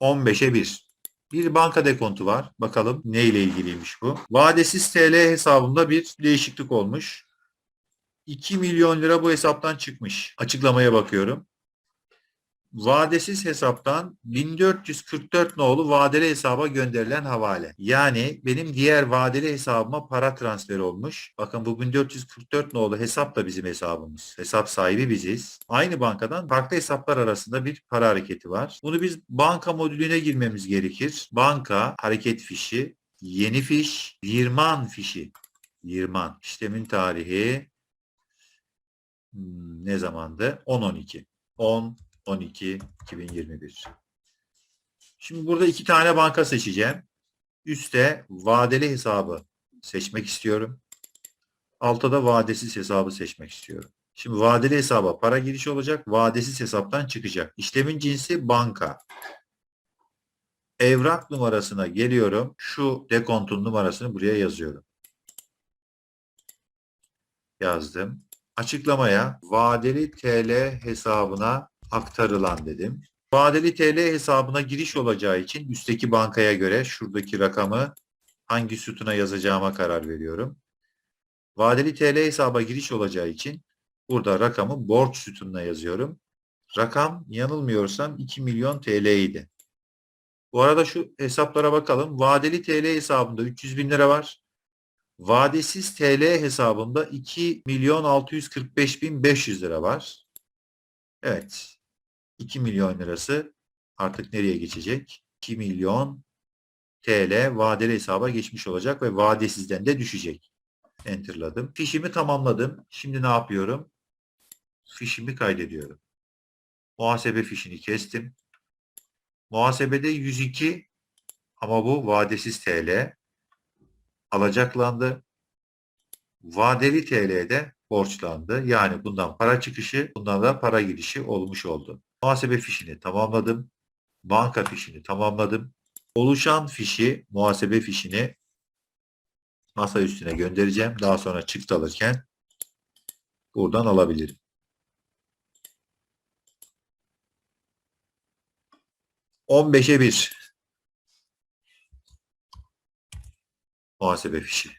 15'e 1. Bir banka dekontu var. Bakalım ne ile ilgiliymiş bu. Vadesiz TL hesabımda bir değişiklik olmuş. 2 milyon lira bu hesaptan çıkmış. Açıklamaya bakıyorum. Vadesiz hesaptan 1444 nolu vadeli hesaba gönderilen havale. Yani benim diğer vadeli hesabıma para transferi olmuş. Bakın bu 1444 nolu hesap da bizim hesabımız. Hesap sahibi biziz. Aynı bankadan farklı hesaplar arasında bir para hareketi var. Bunu biz banka modülüne girmemiz gerekir. Banka hareket fişi, yeni fiş, Virman fişi. Virman. İşlemin tarihi hmm, ne zamandı? 10-12. 10 12 2021. Şimdi burada iki tane banka seçeceğim. Üste vadeli hesabı seçmek istiyorum. Altta da vadesiz hesabı seçmek istiyorum. Şimdi vadeli hesaba para giriş olacak. Vadesiz hesaptan çıkacak. İşlemin cinsi banka. Evrak numarasına geliyorum. Şu dekontun numarasını buraya yazıyorum. Yazdım. Açıklamaya vadeli TL hesabına aktarılan dedim. Vadeli TL hesabına giriş olacağı için üstteki bankaya göre şuradaki rakamı hangi sütuna yazacağıma karar veriyorum. Vadeli TL hesaba giriş olacağı için burada rakamı borç sütununa yazıyorum. Rakam yanılmıyorsam 2 milyon TL idi. Bu arada şu hesaplara bakalım. Vadeli TL hesabında 300 bin lira var. Vadesiz TL hesabında 2 milyon 645 bin 500 lira var. Evet. 2 milyon lirası artık nereye geçecek? 2 milyon TL vadeli hesaba geçmiş olacak ve vadesizden de düşecek. Enter'ladım. Fişimi tamamladım. Şimdi ne yapıyorum? Fişimi kaydediyorum. Muhasebe fişini kestim. Muhasebede 102 ama bu vadesiz TL alacaklandı. Vadeli TL'de borçlandı. Yani bundan para çıkışı, bundan da para girişi olmuş oldu. Muhasebe fişini tamamladım. Banka fişini tamamladım. Oluşan fişi, muhasebe fişini masa üstüne göndereceğim. Daha sonra çıktı alırken buradan alabilirim. On beşe bir. Muhasebe fişi.